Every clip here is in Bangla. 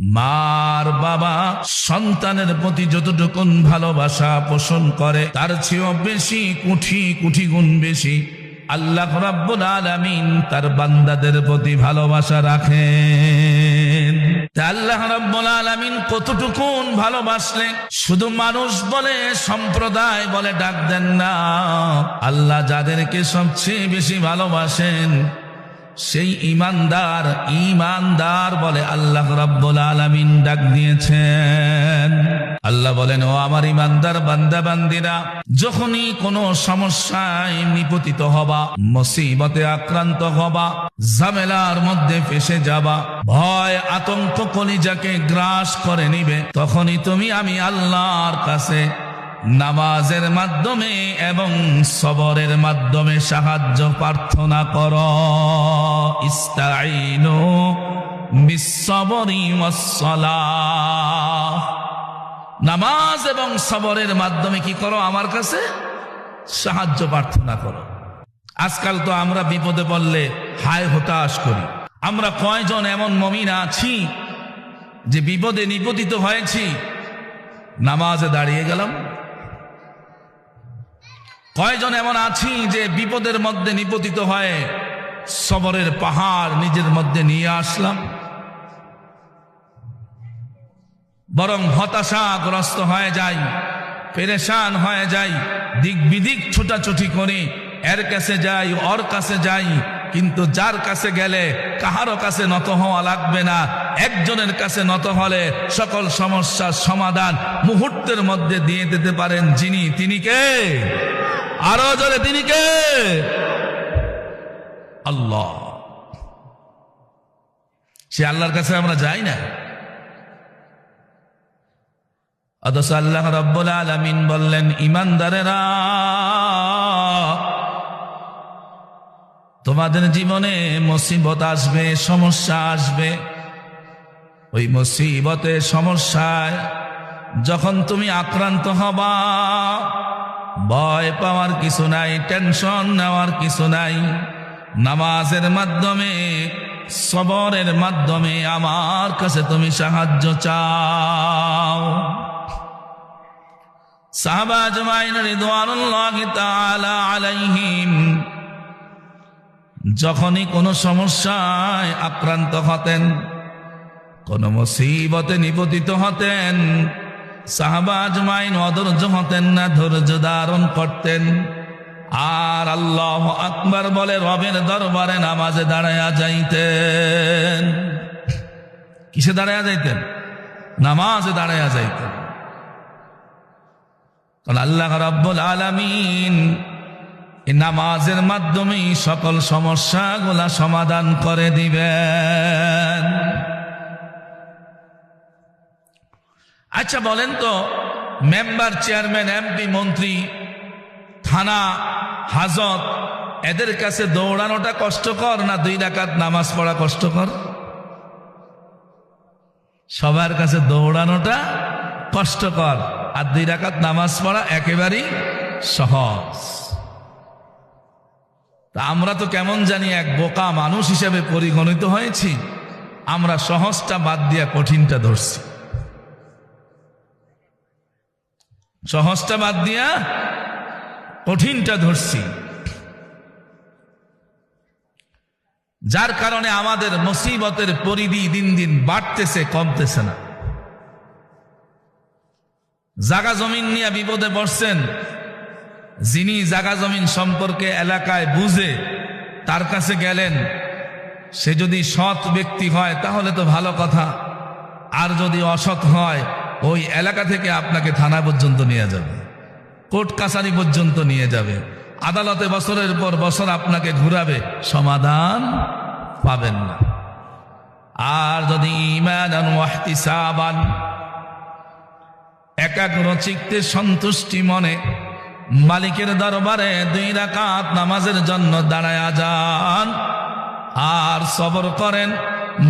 মার বাবা সন্তানের প্রতি যতটুকুন ভালোবাসা পোষণ করে, তার চেয়েও বেশি, কুঠি কুঠি গুণ বেশি। আল্লাহ রাব্বুল আলামিন তার বান্দাদের প্রতি ভালোবাসা রাখেন। আল্লাহ রাব্বুল আলামিন কতটুকুন ভালোবাসলেন শুধু মানুষ বলে, সম্প্রদায় বলে ডাক দেন না। আল্লাহ যাদেরকে সবচেয়ে বেশি ভালোবাসেন সেই ইমানদার ইমানদার বলে আল্লাহ রাব্বুল আলামিন ডাক দিয়েছেন। আল্লাহ বলেন, ও আমার ইমানদার বান্দা, বান্দিরা, যখনই কোনো সমস্যায় নিপতিত হবা, মুসিবতে আক্রান্ত হবা, ঝামেলার মধ্যে ফেসে যাবা, ভয়, আতঙ্ক, কলিজাকে গ্রাস করে নিবে, তখনই তুমি আমি আল্লাহর কাছে নামাজের মাধ্যমে এবং সবরের মাধ্যমে সাহায্য প্রার্থনা কর। নামাজ এবং সবরের মাধ্যমে কি করো আমার কাছে? সাহায্য প্রার্থনা করো। আজকাল তো আমরা বিপদে পড়লে হায় হতাশ করি। আমরা কয়জন এমন মমিন আছি যে বিপদে নিপতিত হয়েছি? নামাজে দাঁড়িয়ে গেলাম। কয়জন এমন আছি যে বিপদের মধ্যে নিপতিত হয়ে সবরের পাহাড় নিজের মধ্যে নিয়ে আসলাম? বরং হতাশাগ্রস্ত হয়ে যাই, পেরেশান হয়ে যাই দিক বিদিক ছুটাছুটি করি, এর কাছে যাই, ওর কাছে যাই, কিন্তু যার কাছে গেলে কাহারও কাছে নত হওয়া লাগবে না। একজনের কাছে নত হলে সকল সমস্যার সমাধান মুহূর্তের মধ্যে দিয়ে দিতে পারেন যিনি, তিনি কে? আরও জোরে, তিনি কে? আল্লাহ। সে আল্লাহর কাছে আমরা যাই না। অথচ আল্লাহ রব্বুল আলমিন বললেন, ইমানদারেরা, তোমাদের জীবনে মুসিবত আসবে, সমস্যা আসবে। ওই মুসিবতে সমস্যায় যখন তুমি আক্রান্ত হবা ভয় পাওয়ার কিছু নাই টেনশন নেওয়ার কিছু নাই। নামাজের মাধ্যমে, সবরের মাধ্যমে আমার কাছে তুমি সাহায্য চাও। সাহাবা জমাইন রিদওয়ানুল্লাহি তাআলা আলাইহিম, যখনই কোনো সমস্যায় আক্রান্ত হতেন, কোন মুসিবতে নিপতিত হতেন সাহাবাজ মাইন অধৈর্য হতেন না, ধৈর্য ধারণ করতেন। আর আল্লাহ আকবার বলে, রবের দরবারে নামাজে দাঁড়ায়া যাইতেন। কিসে দাঁড়ায়া যাইতেন? নামাজে দাঁড়ায়া যাইতেন। আল্লাহ রব্বুল আলামিন এই নামাজের মাধ্যমেই সকল সমস্যাগুলা সমাধান করে দিবেন। আচ্ছা বলেন তো, মেম্বার, চেয়ারম্যান, এমপি, মন্ত্রী, থানা, হাজত, এদের কাছে দৌড়ানোটা কষ্টকর না দুই ডাকাত নামাজ পড়া কষ্টকর? সবার কাছে দৌড়ানোটা কষ্টকর আর দুই ডাকাত নামাজ পড়া একেবারেই সহজ। তা আমরা তো কেমন জানি এক বোকা মানুষ হিসেবে পরিগণিত হয়েছি। আমরা সহজটা বাদ দিয়া কঠিনটা ধরছি। সহজটা বাদ দিয়া কঠিনটা ধরছি। যার কারণে আমাদের মুসিবতের পরিধি দিন দিন বাড়তেছে, কমতেছে না। জাগা জমিন নিয়ে বিপদে পড়ছেন, যিনি জাগা জমিন সম্পর্কে এলাকায় বুঝে তার কাছে গেলেন, সে যদি সৎ ব্যক্তি হয় তাহলে তো ভালো কথা, আর যদি অসৎ হয় ওই এলাকা থেকে আপনাকে থানা পর্যন্ত নিয়ে যাবে, কোর্ট কাছারি পর্যন্ত নিয়ে যাবে, আদালতে বছরের পর বছর আপনাকে ঘুরাবে, সমাধান পাবেন না। আর যদি একাগ্র চিত্তে সন্তুষ্টি মনে, মালিকের দরবারে দুই রাকাত নামাজের জন্য দাঁড়ায়া যান, আর সবর করেন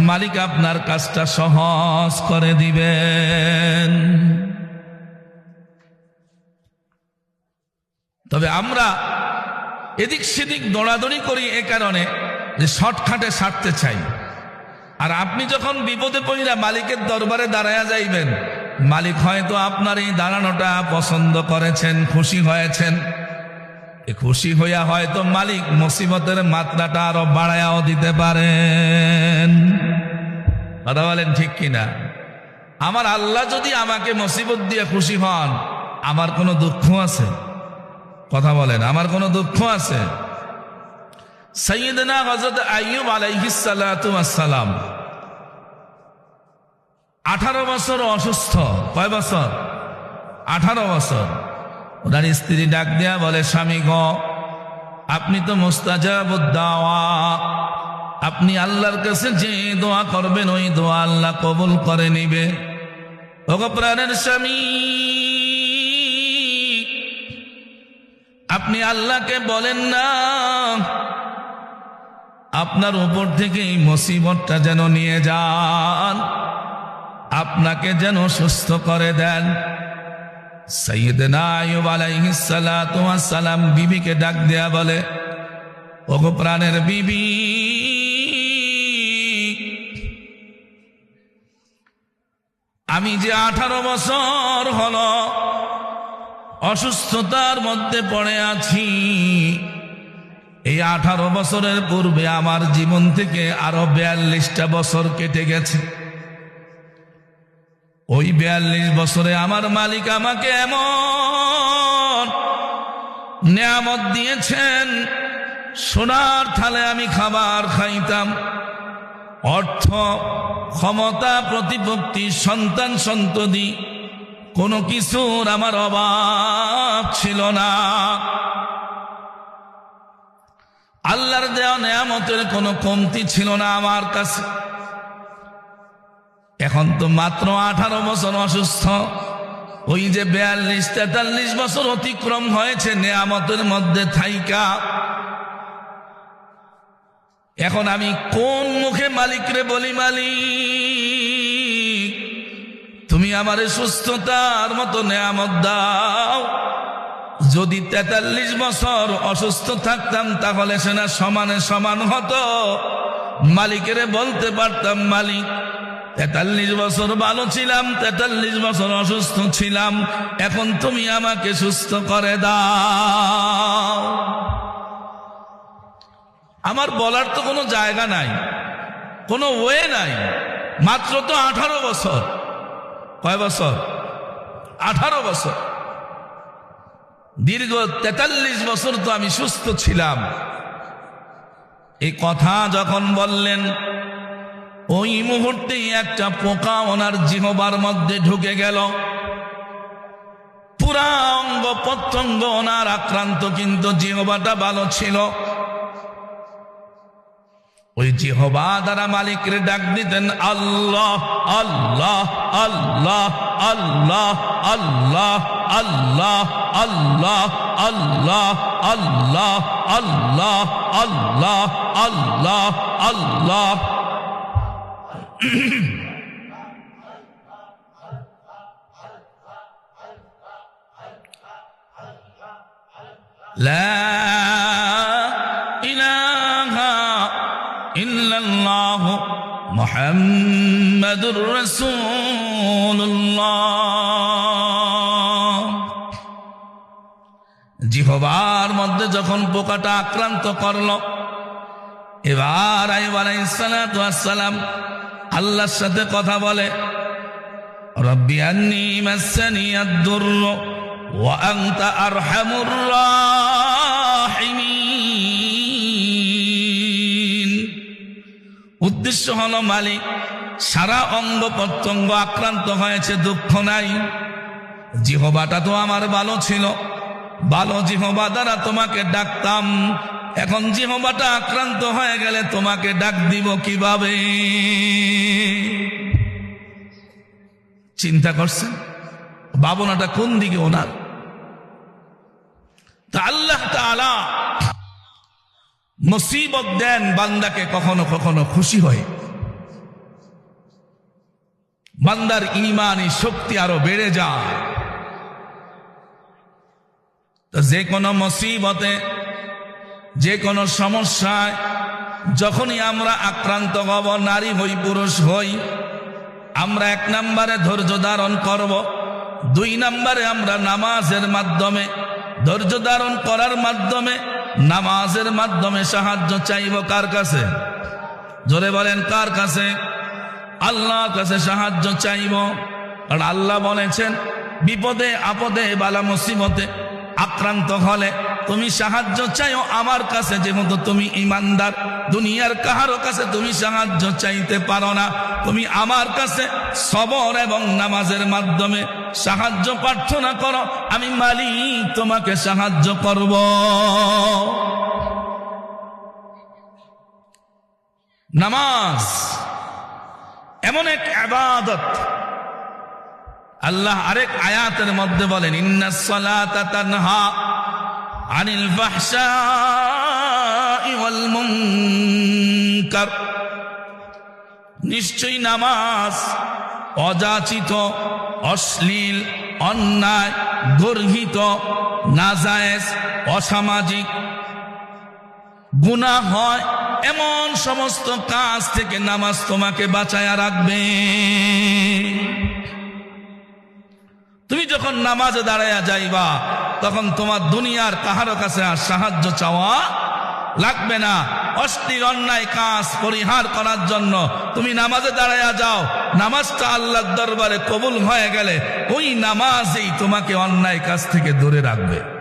মালিক আপনার কাজটা সহজ করে দিবেন। তবে আমরা এদিক সেদিক দৌড়াদৌড়ি করি এ কারণে যে শর্টখাটে সারতে চাই। আর আপনি যখন বিপদে পড়িলা মালিকের দরবারে দাঁড়ায়া যাইবেন, মালিক হয়তো আপনার এই দাঁড়ানোটা পছন্দ করেছেন, খুশি হয়েছেন। খুশি হইয়া হয়তো মালিক মুসিবতের মাত্রাটা আরও বাড়ায়াও দিতে পারেন। কথা বলেন ঠিক কিনা? আমার আল্লাহ যদি আমাকে মুসিবত দিয়ে খুশি হন, আমার কোনো দুঃখ আছে? কথা বলেন, আমার কোনো দুঃখ আছে? সৈয়দনা হজরত আইয়ুব আলাইহিসালাম আঠারো বছর অসুস্থ। কয় বছর? আঠারো বছর। ওনার স্ত্রী ডাক দেয়া বলে, স্বামী গ, আপনি তো মুস্তাজাবুদ্দাওয়া। আপনি আল্লাহর কাছে যে দোয়া করবেন, ওই দোয়া আল্লাহ কবুল করে নিবে। প্রাণের স্বামী, আপনি আল্লাহকে বলেন না, আপনার উপর থেকে এই মুসিবতটা যেন নিয়ে যান। আপনাকে যেন সুস্থ করে দেন। সৈয়দনা আয়ুব আলাইহিস সালাতু ওয়াস সালাম বিবিকে ডাক দেয়া বলে, ওগো প্রাণের বিবি, আমি যে আঠারো বছর হল অসুস্থতার মধ্যে পড়ে আছি, এই আঠারো বছরের পূর্বে আমার জীবন থেকে আরও বিয়াল্লিশটা বছর কেটে গেছে। ওই বিয়াল্লিশ বছরে আমার মালিক আমাকে এমন নিয়ামত দিয়েছেন, সোনার থালে আমি খাবার খাইতাম। অর্থ, ক্ষমতা, প্রতিপত্তি, সন্তান সন্ততি, কোনো কিছুর আমার অভাব ছিল না। আল্লাহর দেওয়া নেয়ামতের কোনো কমতি ছিল না আমার কাছে। এখন তো মাত্র আঠারো বছর অসুস্থ। ওই যে বেয়াল্লিশ, তেতাল্লিশ বছর অতিক্রম হয়েছে নেয়ামতের মধ্যে থাইকা। এখন আমি কোন মুখে মালিকরে বলি মালিক? তুমি আমারে সুস্থতার মতো নেয়ামত দাও। যদি তেতাল্লিশ বছর অসুস্থ থাকতাম, তাহলে সেনা সমানে সমান হতো। মালিকেরে বলতে পারতাম, মালিক তেতাল্লিশ বছর ভালো ছিলাম, তেতাল্লিশ বছর অসুস্থ ছিলাম, এখন তুমি আমাকে সুস্থ করে দাও। আমার বলার তো কোনো জায়গা নাই, কোনো ওয়ে নাই, মাত্র তো আঠারো বছর। কয় বছর? আঠারো বছর। দীর্ঘ তেতাল্লিশ বছর তো আমি সুস্থ ছিলাম। এই কথা যখন বললেন ওই মুহূর্তেই একটা পোকা ওনার জিহবার মধ্যে ঢুকে গেল পুরা অঙ্গ প্রত্যঙ্গ ওনার আক্রান্ত কিন্তু জিহবাটা ভালো ছিল ওই জিহবা দ্বারা মালিকের ডাক দিতেন আল্লাহ আল্লাহ আল্লাহ আল্লাহ আল্লাহ আল্লাহ আল্লাহ আল্লাহ আল্লাহ আল্লাহ আল্লাহ আল্লাহ আল্লাহ لا إله إلا الله محمد رسول الله জিহবার মধ্যে যখন পোকাটা আক্রান্ত করলো এবার আইব আলাইসালাম আল্লাহর সাথে কথা বলে উদ্দেশ্য হলো, মালিক, সারা অঙ্গ প্রত্যঙ্গ আক্রান্ত হয়েছে, দুঃখ নাই। জিহবাটা তো আমার ভালো ছিল। ভালো জিহবা দ্বারা তোমাকে ডাকতাম এখন জিহবাটা আক্রান্ত হয়ে গেলে তোমাকে ডাক দিব কীভাবে? চিন্তা করছেন? ভাবনাটা কোন দিকে ওনার? তা আল্লাহ মুসিবত দেন বান্দাকে কখনো কখনো খুশি হয়। বান্দার ইমানি শক্তি আরও বেড়ে যায়। তো যে কোনো মুসিবতে যে কোনো সমস্যায় যখনই আমরা আক্রান্ত হব, নারী হই, পুরুষ হই, আমরা এক নম্বরে ধৈর্য ধারণ করব, দুই নম্বরে আমরা নামাজের মাধ্যমে ধৈর্য ধারণ করার মাধ্যমে নামাজের মাধ্যমে সাহায্য চাইব কার কাছে? জোরে বলেন, কার কাছে? আল্লাহর কাছে সাহায্য চাইব। কারণ আল্লাহ বলেছেন, বিপদে আপদে, বালা মুসিবতে আক্রান্ত হলে তুমি সাহায্য চাইও আমার কাছে, যেহেতু তুমি ইমানদার। দুনিয়ার কাহারও কাছে তুমি সাহায্য চাইতে পারো না। তুমি আমার কাছে সবর এবং নামাজের মাধ্যমে সাহায্য প্রার্থনা করো। আমি মালিক, তোমাকে সাহায্য করব। নামাজ এমন এক আবাদত। আল্লাহ আরেক আয়াতের মধ্যে বলেন, ইন্না সালাতা তানহা। আনিল ফাহশাই ওয়াল নিশ্চয়ই নামাজ অযাচিত, অশ্লীল, অন্যায় গর্হিত নাজায়েজ, অসামাজিক। গুনাহ হয় এমন সমস্ত কাজ থেকে নামাজ তোমাকে বাঁচায়া রাখবে। তুমি যখন নামাজে দাঁড়াইয়া যাইবা তখন তোমার দুনিয়ার কাহারো কাছে আর সাহায্য চাওয়া লাগবে না। অশ্লীল অন্যায় কাজ পরিহার করার জন্য তুমি নামাজে দাঁড়াইয়া যাও। নামাজটা আল্লাহর দরবারে কবুল হয়ে গেলে ওই নামাজই তোমাকে অন্যায় কাজ থেকে দূরে রাখবে।